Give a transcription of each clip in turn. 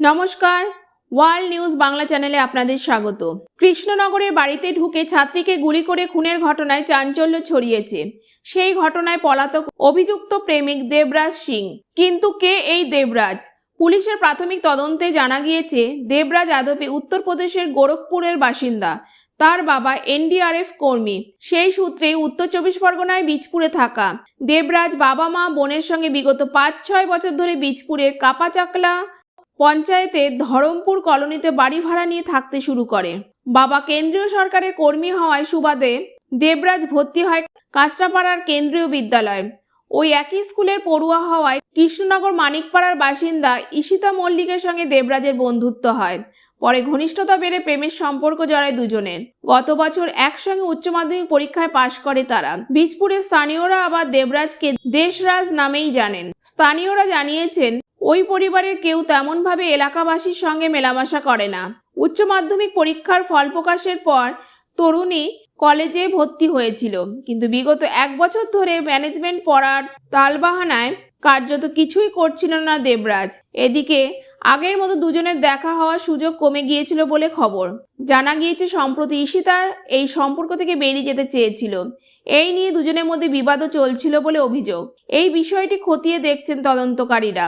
নমস্কার, world news Bangla চ্যানেলে আপনাদের স্বাগত। কৃষ্ণনগরের বাড়িতে ঢুকে ছাত্রীকে গুলি করে খুনের ঘটনায় চাঞ্চল্য ছড়িয়েছে। সেই ঘটনায় পলাতক অভিযুক্ত প্রেমিক দেবরাজ সিং। কিন্তু কে এই দেবরাজ? পুলিশের প্রাথমিক তদন্তে জানা গিয়েছে, দেবরাজ আদপে উত্তরপ্রদেশের গোরখপুরের বাসিন্দা। তার বাবা এনডিআরএফ কর্মী। সেই সূত্রে উত্তর চব্বিশ পরগনায় বীজপুরে থাকা। দেবরাজ বাবা মা বোনের সঙ্গে বিগত পাঁচ ছয় বছর ধরে বীজপুরের কাপাচাকলা পঞ্চায়েতে ধরমপুর কলোনিতে বাড়ি ভাড়া নিয়ে থাকতে শুরু করে। বাবা কেন্দ্রীয় সরকারের কর্মী হওয়ায় সুবাদে দেবরাজ ভর্তি হয় কাঁচরাপাড়ার কেন্দ্রীয় বিদ্যালয়। ওই একই স্কুলের পড়ুয়া হওয়ায় কৃষ্ণনগর মানিকপাড়ার বাসিন্দা ঈশিতা মল্লিকের সঙ্গে দেবরাজের বন্ধুত্ব হয়। পরে ঘনিষ্ঠতা বেড়ে প্রেমের সম্পর্ক জড়ায় দুজনের। গত বছর একসঙ্গে উচ্চ মাধ্যমিক পরীক্ষায় পাশ করে তারা। বীজপুরের স্থানীয়রা আবার দেবরাজকে দেশরাজ নামেই জানেন। স্থানীয়রা জানিয়েছেন ওই পরিবারের কেউ তেমনভাবে এলাকাবাসীর সঙ্গে মেলামেশা করে না। উচ্চ মাধ্যমিক পরীক্ষার ফল প্রকাশের পর তরুণী কলেজে ভর্তি হয়েছিল। কিন্তু বিগত এক বছর ধরে ম্যানেজমেন্ট পড়ার তালবাহানায় কার্যত কিছুই করছিল না দেবরাজ। এদিকে আগের মতো দুজনের দেখা হওয়ার সুযোগ কমে গিয়েছিল বলে খবর। জানা গিয়েছে, সম্প্রতি ঈশিতা এই সম্পর্ক থেকে বেরিয়ে যেতে চেয়েছিল। এই নিয়ে দুজনের মধ্যে বিবাদও চলছিল বলে অভিযোগ। এই বিষয়টি খতিয়ে দেখছেন তদন্তকারীরা।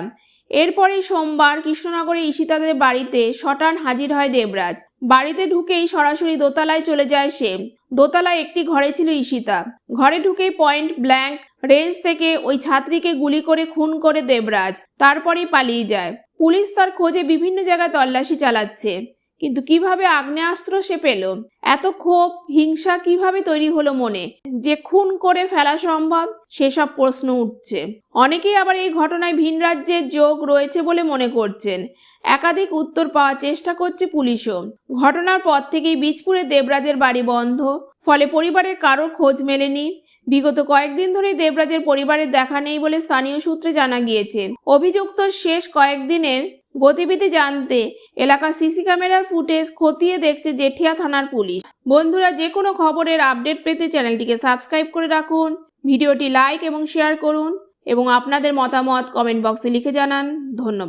এরপরেই সোমবার কৃষ্ণনগরে ঈশিতাদের বাড়িতে শটান হাজির হয় দেবরাজ। বাড়িতে ঢুকেই সরাসরি দোতলায় চলে যায় সে। দোতলায় একটি ঘরে ছিল ঈশিতা। ঘরে ঢুকেই পয়েন্ট ব্ল্যাঙ্ক রেঞ্জ থেকে ওই ছাত্রীকে গুলি করে খুন করে দেবরাজ। তারপরেই পালিয়ে যায়। পুলিশ তার খোঁজে বিভিন্ন জায়গায় তল্লাশি চালাচ্ছে। কিন্তু কীভাবে আগ্নেয়াস্ত্র সে পেল? এত ক্ষোভ, হিংসা কীভাবে তৈরি হলো মনে? যে খুন করে ফেলা সম্ভব? সেসব প্রশ্ন উঠছে। অনেকেই আবার এই ঘটনায় ভিন রাজ্যের যোগ রয়েছে বলে মনে করছেন। একাধিক উত্তর পাওয়ার চেষ্টা করছে পুলিশও। ঘটনার পর থেকেই বীজপুরে দেবরাজের বাড়ি বন্ধ। ফলে পরিবারের কারোর খোঁজ মেলেনি। বিগত কয়েকদিন ধরেই দেবরাজের পরিবারের দেখা নেই বলে স্থানীয় সূত্রে জানা গিয়েছে। অভিযুক্ত শেষ কয়েকদিনের গতিবিধি জানতে এলাকার সিসি ক্যামেরার ফুটেজ খতিয়ে দেখছে জেঠিয়া থানার পুলিশ। বন্ধুরা, যে কোনো খবরের আপডেট পেতে চ্যানেলটিকে সাবস্ক্রাইব করে রাখুন, ভিডিওটি লাইক এবং শেয়ার করুন এবং আপনাদের মতামত কমেন্ট বক্সে লিখে জানান। ধন্যবাদ।